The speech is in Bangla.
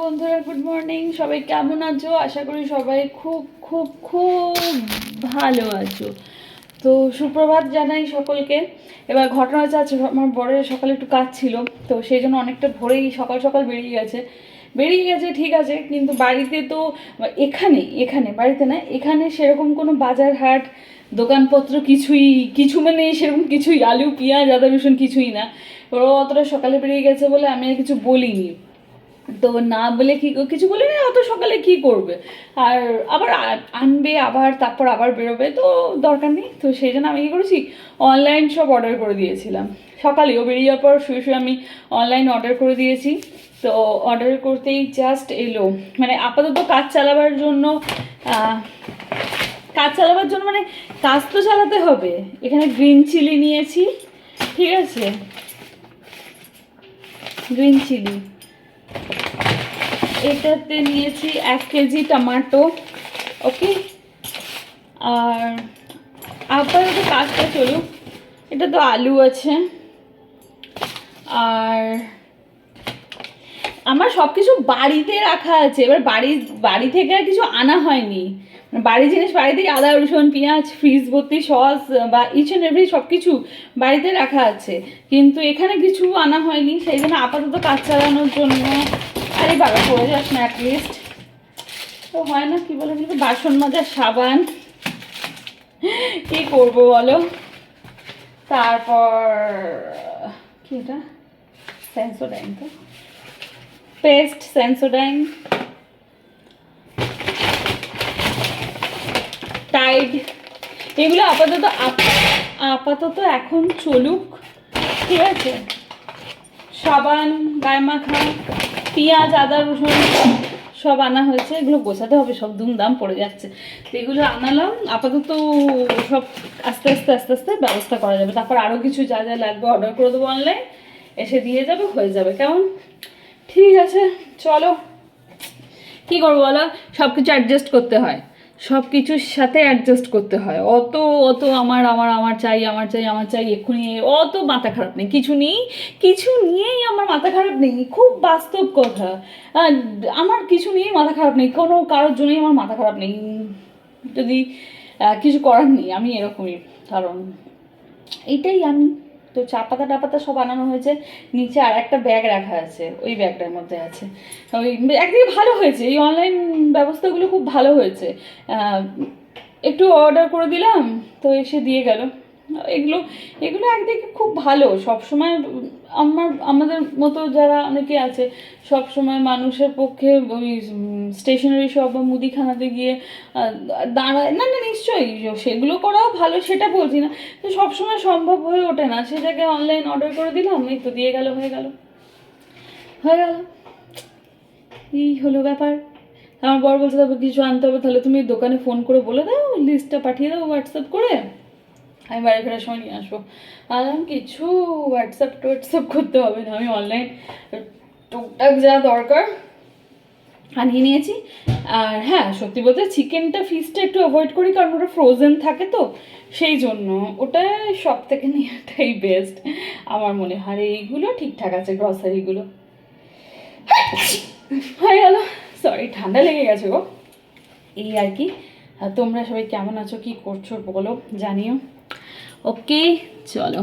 বন্ধুরা গুড মর্নিং সবাই কেমন আছো? আশা করি সবাই খুব খুব খুব ভালো আছো। তো সুপ্রভাত জানাই সকলকে। এবার ঘটনা হচ্ছে আছে আমার বরের সকালে একটু কাজ ছিল, তো সেই জন্য অনেকটা ভোরেই সকাল সকাল বেরিয়ে গেছে। বেরিয়ে গেছে, ঠিক আছে, কিন্তু বাড়িতে তো, এখানে এখানে, বাড়িতে না, এখানে সেরকম কোনো বাজার হাট, দোকানপত্র কিছুই, কিছু মানে সেরকম কিছুই, আলু, পেঁয়াজ, আদা, রসুন কিছুই না। ওরা অতটা সকালে বেরিয়ে গেছে বলে আমি আর কিছু বলিনি। তো না বলে কি কিছু বলি না, অত সকালে কি করবে? আর আবার আনবে আবার, তারপর আবার বেরোবে, তো দরকার নেই। তো সেই জন্য আমি কী করেছি? অনলাইন সব অর্ডার করে দিয়েছিলাম। সকালেও বেরিয়ে যাওয়ার পর শুয়ে শুয়ে আমি অনলাইন অর্ডার করে দিয়েছি। তো অর্ডার করতেই জাস্ট এলো। মানে আপাতত কাজ চালাবার জন্য কাজ চালাবার জন্য মানে কাজ তো চালাতে হবে। এখানে গ্রিন চিলি নিয়েছি, ঠিক আছে? গ্রিন চিলি এটাতে নিয়েছি এক কেজি টমাটো, ওকে? আর আপাতত কাজটা চলুক। এটা তো আলু আছে। আর আমার সব কিছু বাড়িতে রাখা আছে। এবার বাড়ি বাড়ি থেকে আর কিছু আনা হয়নি। মানে বাড়ির জিনিস, বাড়ি থেকে আদা, রসুন, পেঁয়াজ, ফ্রিজ ভর্তি সস, বা ইচ অ্যান্ড এভরি সব কিছু বাড়িতে রাখা আছে। কিন্তু এখানে কিছু আনা হয়নি। সেই জন্য আপাতত কাজ চালানোর জন্য আরে বাবা পড়ে যাস না অ্যাটলিস্ট তো হয় না, কি বলে কিন্তু বাসন মাজার সাবান। কি করব বলো? তারপর, কি এটা? সেন্সোডাইন তো। পেস্ট সেন্সোডাইন টাইড এগুলো আপাতত আপ- আপাতত এখন চলুক। ঠিক আছে? সাবান, গায়ে মাখা। পেঁয়াজ, আদা, রসুন সব আনা হয়েছে। এগুলো গোছাতে হবে, সব দুমদাম পড়ে যাচ্ছে। তো এগুলো আনালাম। আপাতত সব আস্তে আস্তে আস্তে আস্তে ব্যবস্থা করা যাবে। তারপর আরও কিছু যা যা লাগবে অর্ডার করে দেবো অনলাইন এসে দিয়ে যাবে, হয়ে যাবে। কেমন? ঠিক আছে, চলো। কি করব বলো? সব কিছু অ্যাডজাস্ট করতে হয়। সব কিছুর সাথে অ্যাডজাস্ট করতে হয়। অত অত আমার আমার আমার চাই আমার চাই আমার চাই, এক্ষুনি অত মাথা খারাপ নেই। কিছু নেই, কিছু নিয়েই আমার মাথা খারাপ নেই। খুব বাস্তব কথা। আমার কিছু নিয়েই মাথা খারাপ নেই। কোনো কারোর জন্যই আমার মাথা খারাপ নেই। যদি কিছু করার নেই। আমি এরকমই। কারণ, এটাই আমি। তো চা পাতা টা পাতা সব আনানো হয়েছে। নিচে আর একটা ব্যাগ রাখা আছে, ওই ব্যাগটার মধ্যে আছে। ওই একদিকে ভালো হয়েছে, এই অনলাইন ব্যবস্থাগুলো খুব ভালো হয়েছে। একটু অর্ডার করে দিলাম, তো এসে দিয়ে গেল। এগুলো এগুলো একদিকে খুব ভালো। সব সময় আমার, আমাদের মতো যারা অনেকে আছে সব সময় মানুষের পক্ষে ওই স্টেশনারি শপ বা মুদিখানাতে গিয়ে দাঁড়ায়, না না, নিশ্চয়ই সেগুলো করাও ভালো, সেটা বলছি না। তো সবসময় সম্ভব হয়ে ওঠে না। সেটাকে অনলাইন অর্ডার করে দিলাম, এই তো দিয়ে গেল, হয়ে গেল। হয়ে গেল। এই হলো ব্যাপার। আমার বর বলছে, তারপর কিছু আনতে হবে, তাহলে তুমি দোকানে ফোন করে বলে দাও লিস্টটা পাঠিয়ে দাও হোয়াটসঅ্যাপ করে। আমি বাড়ি ফেরার সময় নিয়ে আসব। আর আমি কিছু হোয়াটসঅ্যাপ টোয়াটসঅ্যাপ করতে হবে না, আমি অনলাইন টুকটাক যা দরকার আনিয়ে নিয়েছি। আর হ্যাঁ সত্যি বলতে চিকেনটা ফিসটা একটু অ্যাভয়েড করি, কারণ ওটা ফ্রোজেন থাকে তো, সেই জন্য। ওটা সব থেকে নেওয়াটাই বেস্ট আমার মনে হয়। এইগুলো ঠিকঠাক আছে গ্রসারিগুলো হয়ে গেল সরি ঠান্ডা লেগে গেছে গো। এই আর কি। তোমরা সবাই কেমন আছো, কি করছ, বলো, জানিও। ওকে চলো।